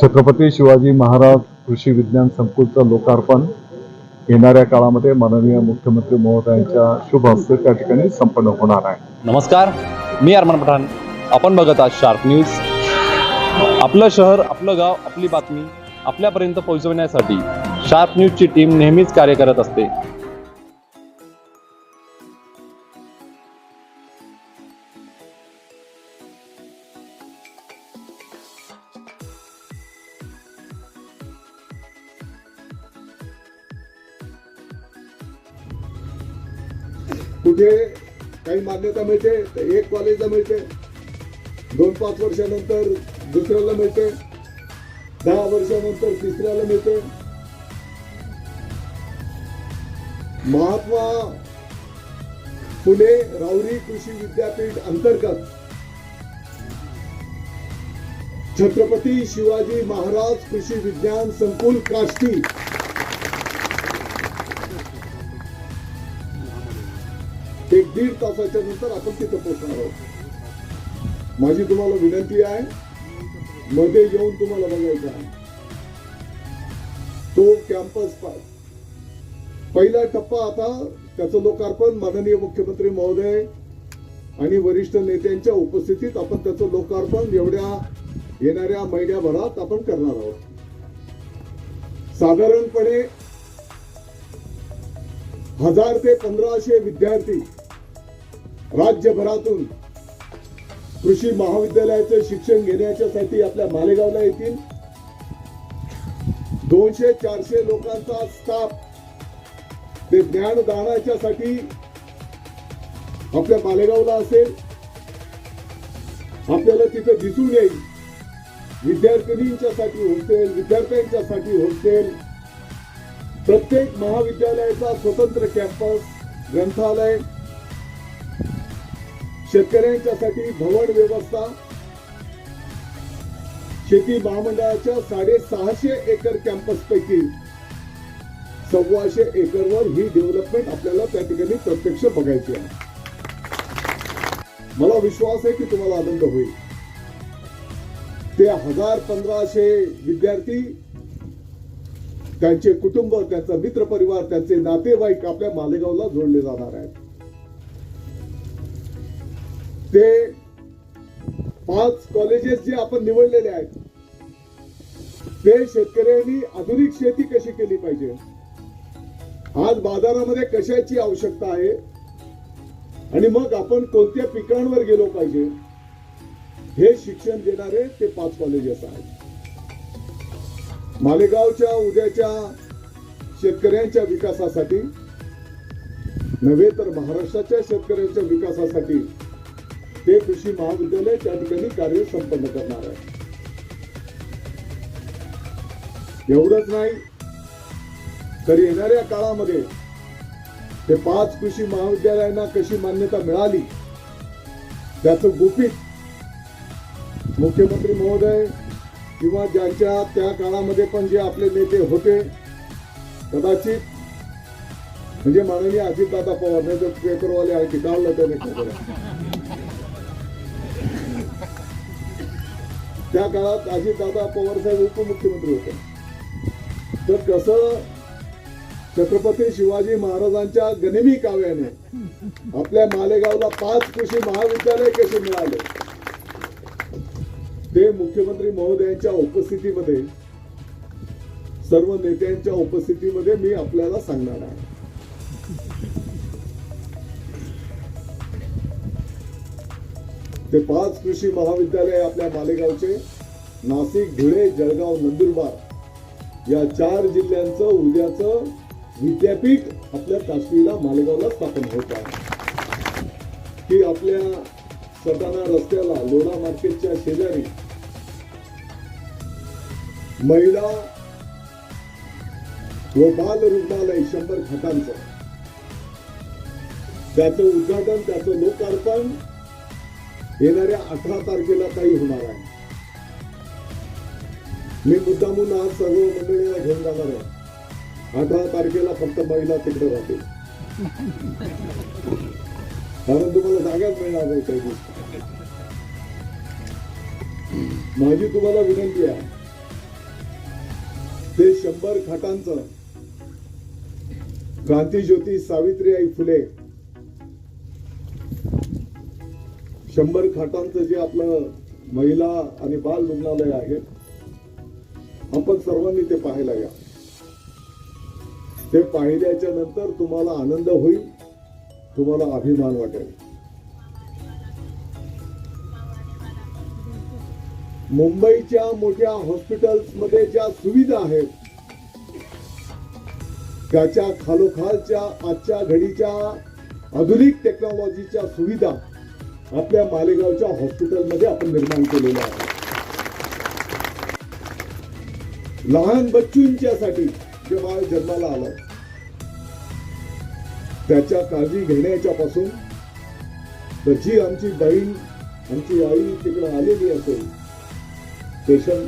छत्रपती शिवाजी महाराज कृषी विज्ञान संकुलचं लोकार्पण येणाऱ्या काळामध्ये माननीय मुख्यमंत्री महोदयांच्या शुभ हस्ते त्या ठिकाणी संपन्न होणार आहे. नमस्कार मी अरमान पठाण. आपण बघत आहात शार्प न्यूज आपलं शहर आपलं गाव आपली बातमी आपल्यापर्यंत पोहोचवण्यासाठी शार्प न्यूजची टीम नेहमीच कार्य करत असते. कुठे काही मान्यता मिळते तर एक कॉलेजला मिळते. दोन पाच वर्षानंतर दुसऱ्याला मिळते. दहा वर्षानंतर तिसऱ्याला मिळते. महात्मा फुले राऊरी कृषी विद्यापीठ अंतर्गत छत्रपती शिवाजी महाराज कृषी विज्ञान संकुल काष्टी. दीड तासाच्या नंतर आपण तिथं पोहोचणार आहोत. माझी तुम्हाला विनंती आहे मध्ये येऊन तुम्हाला बघायचं आहे. तो कॅम्पस पा- पहिला टप्पा आता त्याचं लोकार्पण माननीय मुख्यमंत्री महोदय आणि वरिष्ठ नेत्यांच्या उपस्थितीत आपण त्याचं लोकार्पण एवढ्या येणाऱ्या महिन्याभरात आपण करणार आहोत. साधारणपणे हजार ते पंधराशे विद्यार्थी राज्यभरातून कृषी महाविद्यालयाचे शिक्षण घेण्याच्यासाठी आपल्या मालेगावला येतील. दोनशे चारशे लोकांचा स्टाफ ते ज्ञानदानाच्यासाठी आपल्या मालेगावला असेल. आपल्याला तिथं दिसून येईल. विद्यार्थिनींच्यासाठी हॉस्टेल विद्यार्थ्यांच्यासाठी हॉस्टेल प्रत्येक महाविद्यालयाचा स्वतंत्र कॅम्पस ग्रंथालय शेतकऱ्यांच्यासाठी भवन व्यवस्था. शेती महामंडळाच्या साडेसहाशे एकर कॅम्पस पैकी सव्वाशे एकरवर ही डेव्हलपमेंट आपल्याला त्या ठिकाणी प्रत्यक्ष बघायची आहे. मला विश्वास आहे की तुम्हाला आनंद होईल. ते हजार पंधराशे विद्यार्थी त्यांचे कुटुंब त्यांचा मित्र परिवार त्यांचे नातेवाईक आपल्या मालेगावला जोडले जाणार आहेत. ते पाच कॉलेजेस जे आपण निवडलेले आहेत ते शेतकऱ्यांनी आधुनिक शेती कशी केली पाहिजे? आज बाजारामध्ये कशाची आवश्यकता आहे? आणि मग आपण कोणत्या पिकांवर गेलो पाहिजे? हे शिक्षण देणारे ते पाच कॉलेजेस आहेत. मालेगावच्या उद्याच्या शेतकऱ्यांच्या विकासासाठी नव्हे तर महाराष्ट्राच्या शेतकऱ्यांच्या विकासासाठी ते कृषी महाविद्यालय त्या ठिकाणी कार्य संपन्न करणार आहे. एवढंच नाही तर येणाऱ्या काळामध्ये ते पाच कृषी महाविद्यालयांना कशी मान्यता मिळाली त्याचं गुपित मुख्यमंत्री महोदय किंवा ज्यांच्या त्या काळामध्ये पण जे आपले नेते होते कदाचित म्हणजे माननीय अजितदादा पवार नाही जर पेपरवाले आहे की डावलं त्याने त्या काळात अजितदादा पवार साहेब उपमुख्यमंत्री होते. तर कसं छत्रपती शिवाजी महाराजांच्या गनिमी काव्याने आपल्या मालेगावला पाच कृषी महाविद्यालय कसे मिळाले? ते मुख्यमंत्री महोदयांच्या उपस्थितीमध्ये सर्व नेत्यांच्या उपस्थितीमध्ये मी आपल्याला सांगणार आहे. ते पाच कृषी महाविद्यालय आपल्या मालेगावचे नाशिक धुळे जळगाव नंदुरबार या चार जिल्ह्यांचं उद्याचं विद्यापीठ आपल्या काश्मीरला मालेगावला स्थापन होत आहे. की आपल्या सटाणा रस्त्याला लोणा मार्केटच्या शेजारी महिला व बाल रुग्णालय शंभर खाटांचं. त्याचं उद्घाटन त्याचं लोकार्पण येणाऱ्या अठरा तारखेला काही होणार आहे. मी मुद्दामून आज सर्व मंडळीला घेऊन जाणार आहे. अठरा तारखेला फक्त महिला तिकडे राहतील कारण तुम्हाला जागाच मिळणार नाही काही दिवस माझी तुम्हाला विनंती आहे. ते शंभर खाटांचं क्रांतीज्योती सावित्रीबाई फुले शंभर खाटांचं जे आपलं महिला आणि बाल रुग्णालय आहे आपण सर्वांनी ते पाहायला या. ते पाहिल्याच्या नंतर तुम्हाला आनंद होईल तुम्हाला अभिमान वाटेल. मुंबईच्या मोठ्या हॉस्पिटल्समध्ये ज्या सुविधा आहेत त्याच्या खालोखालच्या आजच्या घडीच्या आधुनिक टेक्नॉलॉजीच्या सुविधा आपल्या मालेगावच्या हॉस्पिटलमध्ये आपण निर्माण केलेलं आहे. लहान बच्चूंच्यासाठी जे बाळ जन्माला आलं त्याच्या काळजी घेण्याच्या पासून तर जी आमची बहीण आमची आई तिकडे आलेली असेल पेशंट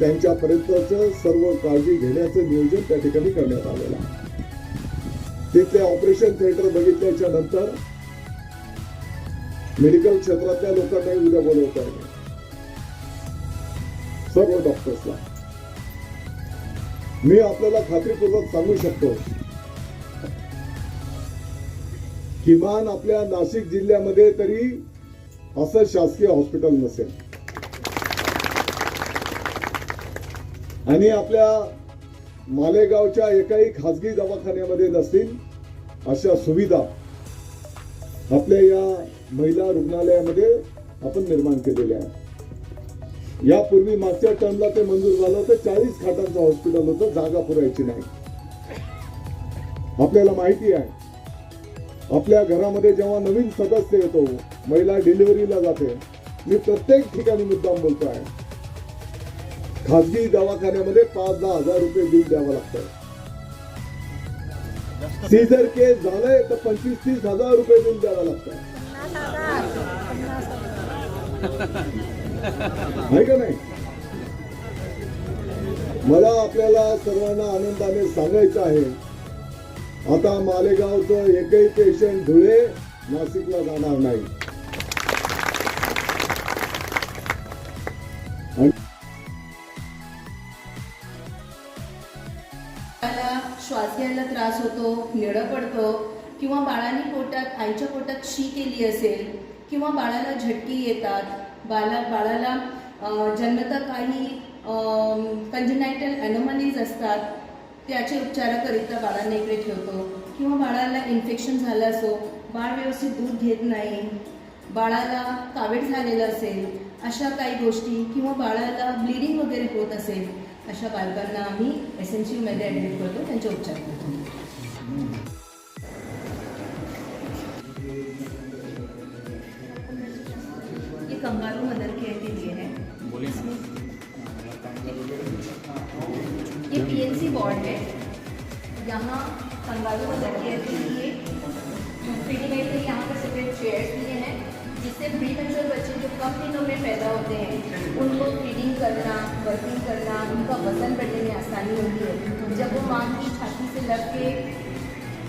त्यांच्यापर्यंतच सर्व काळजी घेण्याचं नियोजन त्या ठिकाणी करण्यात आलेलं आहे. तिथले ऑपरेशन थिएटर बघितल्याच्या नंतर मेडिकल क्षेत्रातल्या लोकांनाही उद्या बोलवता येईल. सर्व डॉक्टर्सला मी आपल्याला खात्रीपूर्वक सांगू शकतो किमान आपल्या नाशिक जिल्ह्यामध्ये तरी असं शासकीय हॉस्पिटल नसेल. आणि आपल्या मालेगावच्या एकाही खासगी दवाखान्यामध्ये नसतील अशा सुविधा आपल्या या महिला रुग्णालयामध्ये आपण निर्माण केलेल्या आहेत यापूर्वी मागच्या टर्मला ते मंजूर झालं होतं. चाळीस खाटांचं हॉस्पिटल होतं. जागा पुरायची नाही. आपल्याला माहिती आहे. आपल्या घरामध्ये जेव्हा नवीन सदस्य येतो महिला डिलिव्हरीला जाते मी प्रत्येक ठिकाणी मुद्दाम बोलतो आहे. खासगी दवाखान्यामध्ये पाच दहा हजार रुपये बिल द्यावं लागतं. सीझर केस झालंय तर पंचवीस तीस हजार रुपये बिल द्यावं लागतं. आहे का नाही? मला आपल्याला सर्वांना आनंदाने सांगायचं आहे. आता मालेगावचं एकही पेशंट धुळे नाशिकला जाणार नाही. श्वास घ्यायला त्रास होतो निळं पडतो. किंवा बाळाने पोटात आईच्या पोटात शी केली असेल किंवा बाळाला झटकी येतात बाळा बाळाला जन्मता काही कंजनायटल ॲनोमलीज असतात त्याचे उपचाराकरिता बाळांना इकडे ठेवतो. किंवा बाळाला इन्फेक्शन झालं असो बाळ व्यवस्थित दूध घेत नाही बाळाला कावेट झालेलं असेल अशा काही गोष्टी किंवा बाळाला ब्लिडिंग वगैरे होत असेल अशा बालकांना आम्ही एस एनमध्ये ॲडमिट करतो त्यांचे उपचार करतो. वार्ड है। यहाँ कंगारू मदर केयर के लिए रेडीमेड में यहाँ पर सेपरेट चेयर्स दिए हैं, जिससे प्री मेच्योर बच्चे जो कम दिनों में पैदा होते हैं, उनको फीडिंग करना वर्किंग करना, उनका वज़न बढ़ने में आसानी होती है। जब वो माँ की छाती से लग के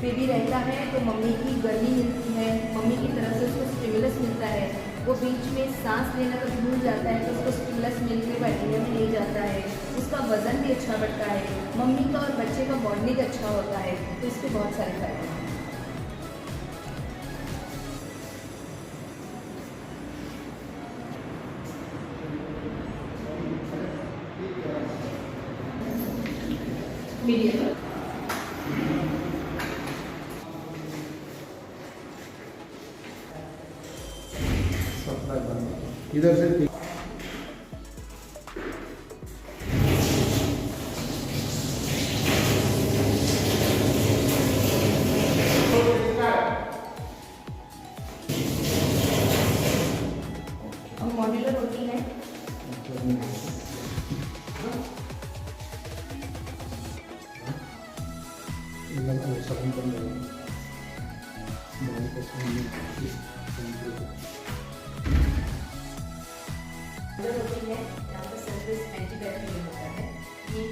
बेबी रहता है तो मम्मी की गर्मी मिलती है, मम्मी की तरफ़ से उसको स्टिमुलस मिलता है। वो बीच में सांस लेना कभी भूल जाता है तो उसको स्टिमुलस मिलने बैठने में ले जाता है, उसका वज़न भी अच्छा बढ़ता है, मम्मी का और बच्चे का बॉन्डिंग अच्छा होता है तो इसके बहुत सारे फ़ायदे हैं।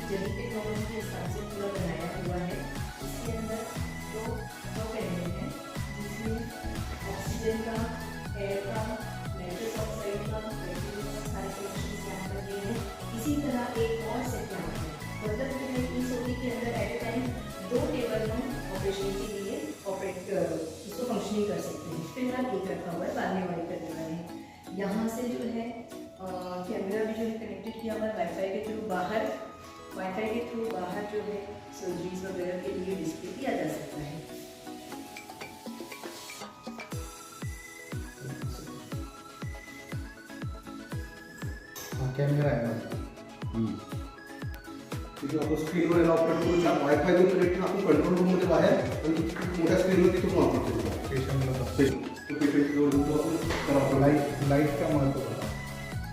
जड़ी के के हिसाब से पूरा बनाया हुआ है। इसके अंदर दो दो कैंडल हैं, जिसमें ऑक्सीजन का एयर का नाइट्रस ऑक्साइड का बैक्टीरिया का सारे कलेक्शन यहाँ पर हैं। इसी तरह एक और सेक्टर है। मतलब मैंने इस ओटी के अंदर एट ए टाइम दो टेबल हम ऑपरेशन के लिए ऑपरेट उसको फंक्शनिंग कर सकते हैं। फ़िलहाल एक रखा हुआ है, बाद में वाइट करने वाले हैं। यहाँ से जो है कैमरा भी जो है कनेक्टेड किया हुआ है वाईफाई के थ्रू बाहर वाईफाई के थ्रू बाहर जो है सर्जरीज वगैरह के लिए डिस्प्ले किया जा सकता है। कॅमेरा आहे माझा तिथे आपण स्क्रीनवर याला ऑपरेट करून वायफाय जो कनेक्ट आपण कंट्रोल रूममध्ये बाहेर आणि मोठ्या स्क्रीनवर तिथून ऑपरेट करू स्टेशनला तो पेशंट जवळ जाऊन तो आपण त्याला आपण लाईट लाईट लाईटचा महत्व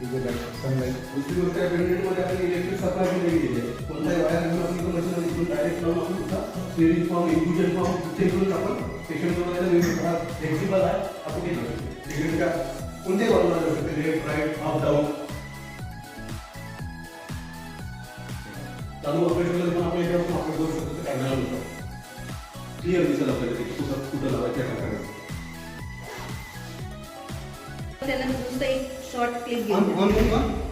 होता तिथे सनलाईट दुसरी गोष्ट आहे वेंटिलेटरमध्ये आपण इलेक्ट्रिक सप्लाय दिलेली आहे कोणताही वायर घेऊन आपण इथं मशीन इथून डायरेक्ट लावून आपण सुद्धा स्टेरिंग फॉर्म इन्फ्युजन फॉर्म चेक करून आपण पेशंटला फ्लेक्सिबल आहे आपण ते करू शकतो कोणत्याही बाजूला शकते लेफ़्ट राईट अप डाऊन चालू ऑपरेशनमध्ये पण आपण याच्यावर ऑपरेट करू शकतो कॅमेरा क्लिअर दिसेल आपल्याला कुठं कुठं लावायचं त्याला नुसतं एक शॉर्ट क्लिप घेऊन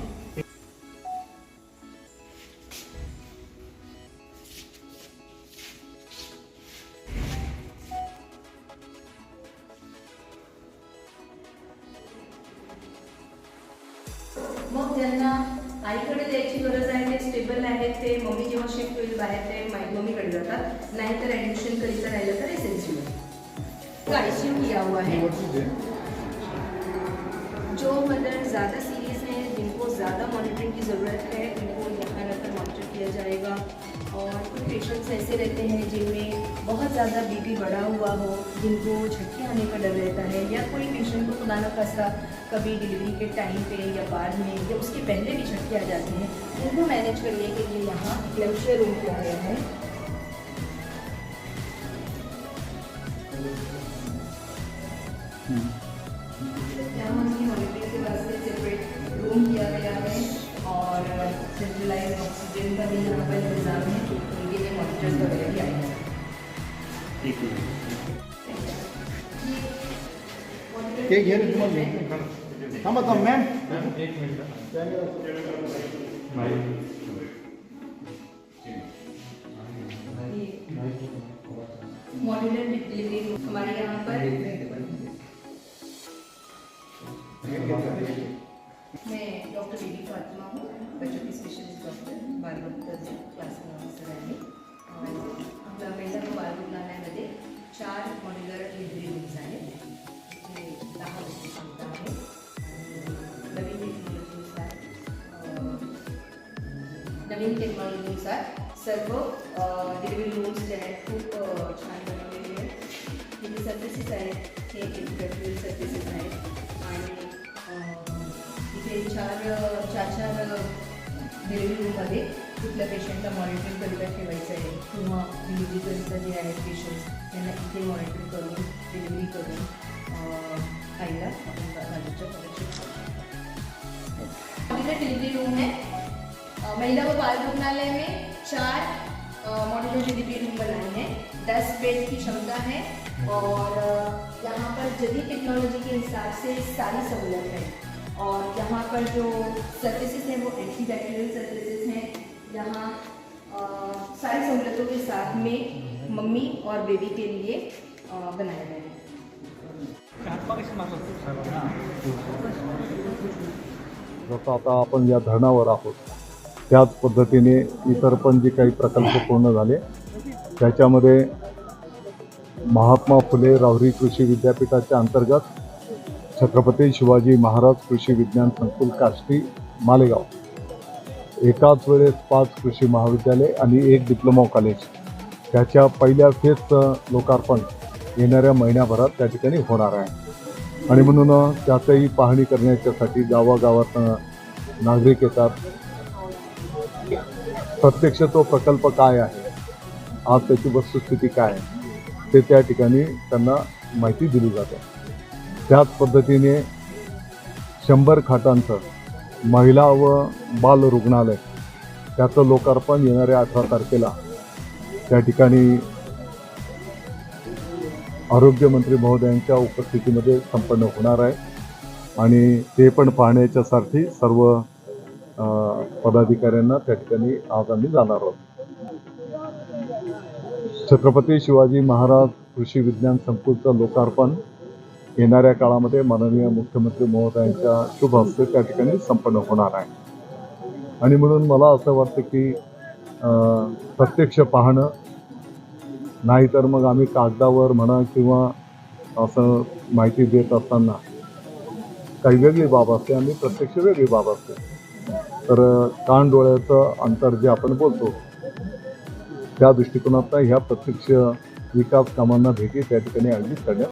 ज़रूरत है उनको यहाँ रहकर मॉनिटर किया जाएगा। और कुछ पेशेंट्स ऐसे रहते हैं जिनमें बहुत ज़्यादा बीपी बढ़ा हुआ हो जिनको झटके आने का डर रहता है या कोई पेशेंट को खुदा न खासा कभी डिलीवरी के टाइम पे या बाद में या उसके पहले भी झटके आ जाते हैं उनको मैनेज करने के लिए यहाँ क्लेमशियर रूम किया गया है। यहाँ उसकी मॉनिटरिंग के वास्ते सेपरेट रूम किया गया ड्रेस वगैरह भी आई एक मिनट एक ये तुम मैं हम बताओ मैम एक मिनट मॉड्यूलर डिलीवरी हमारे यहाँ पर। मैं डॉक्टर बीबी फातिमा हूँ, बच्चों की स्पेशलिस्ट डॉक्टर बाल क्लास में ऑफिसर आई आपल्या महिला बाल रुग्णालयामध्ये चार मॉड्युलर डिलिव्हरी रूम्स आहेत. जे दहा वर्षी क्षमता आहे नवीन टेक्नॉलॉजीनुसार नवीन टेक्नॉलॉजीनुसार सर्व डिलिव्हरी रूम्स जे आहेत खूप छान बनवलेले आहेत. तिथे सर्विसेस आहेत. हे इंटरव्ह्यू सर्विसेस आहेत. आणि अं, इथे चार चार चार डिलिव्हरी रूममध्ये कुठल्या पेशंटला मॉनिटरिंग करूया ठेवायचं आहे किंवा डिलिव्हरीकरिता जे आहेत पेशंट्स त्यांना इथे मॉनिटर करून डिलिव्हरी करून आईला आपण बाजूच्या डिलीवरी रूम है महिला व बाल रुग्णालय में चार मॉड्यूलर डिलीवरी रूम बनाए हैं। दस बेड की क्षमता है और यहाँ पर जदीद टेक्नोलॉजी के हिसाब से सारी सहूलत है। और यहाँ पर जो सर्विसेज़ हैं, वो एंटी बैक्टीरियल सर्विसेज़ हैं यहाँ सारी सहूलतों के साथ में मम्मी और बेबी के लिए बनाए गए हैं। जसं आता आपण या धरणावर आहोत त्याच पद्धतीने इतर पण जे काही प्रकल्प पूर्ण झाले त्याच्यामध्ये महात्मा फुले राहुरी कृषी विद्यापीठाच्या अंतर्गत छत्रपती शिवाजी महाराज कृषी विज्ञान संकुल काष्टी मालेगाव. एकाच वेळेस पाच कृषी महाविद्यालय आणि एक डिप्लोमा कॉलेज त्याच्या पहिल्या फेजचं लोकार्पण येणाऱ्या महिन्याभरात त्या ठिकाणी होणार आहे. आणि म्हणून त्याचंही पाहणी करण्याच्यासाठी गावागावातनं नागरिक येतात. प्रत्यक्ष तो प्रकल्प काय आहे? आज त्याची वस्तुस्थिती काय आहे? ते त्या ठिकाणी त्यांना माहिती दिली जाते. त्याच पद्धतीने शंभर खाटांचं महिला व बाल रुग्णालय त्याचं लोकार्पण येणाऱ्या अठरा तारखेला. त्या ठिकाणी आरोग्यमंत्री महोदयांच्या उपस्थितीमध्ये संपन्न होणार आहे. आणि ते पण पाहण्याच्यासाठी सर्व पदाधिकाऱ्यांना त्या ठिकाणी आज आम्ही जाणार आहोत. छत्रपती शिवाजी महाराज कृषी विज्ञान संकुलचं लोकार्पण येणाऱ्या काळामध्ये माननीय मुख्यमंत्री महोदयांच्या शुभ हस्ते त्या ठिकाणी संपन्न होणार आहे. आणि म्हणून मला असं वाटतं की प्रत्यक्ष पाहणं नाहीतर मग आम्ही कागदावर म्हणा किंवा असं माहिती देत असताना काही वेगळी बाब असते आणि प्रत्यक्ष वेगळी बाब असते. तर कान डोळ्याचं अंतर जे आपण बोलतो त्या दृष्टिकोनातनं ह्या प्रत्यक्ष विकास कामांना भेटी त्या ठिकाणी आयोजित करण्यात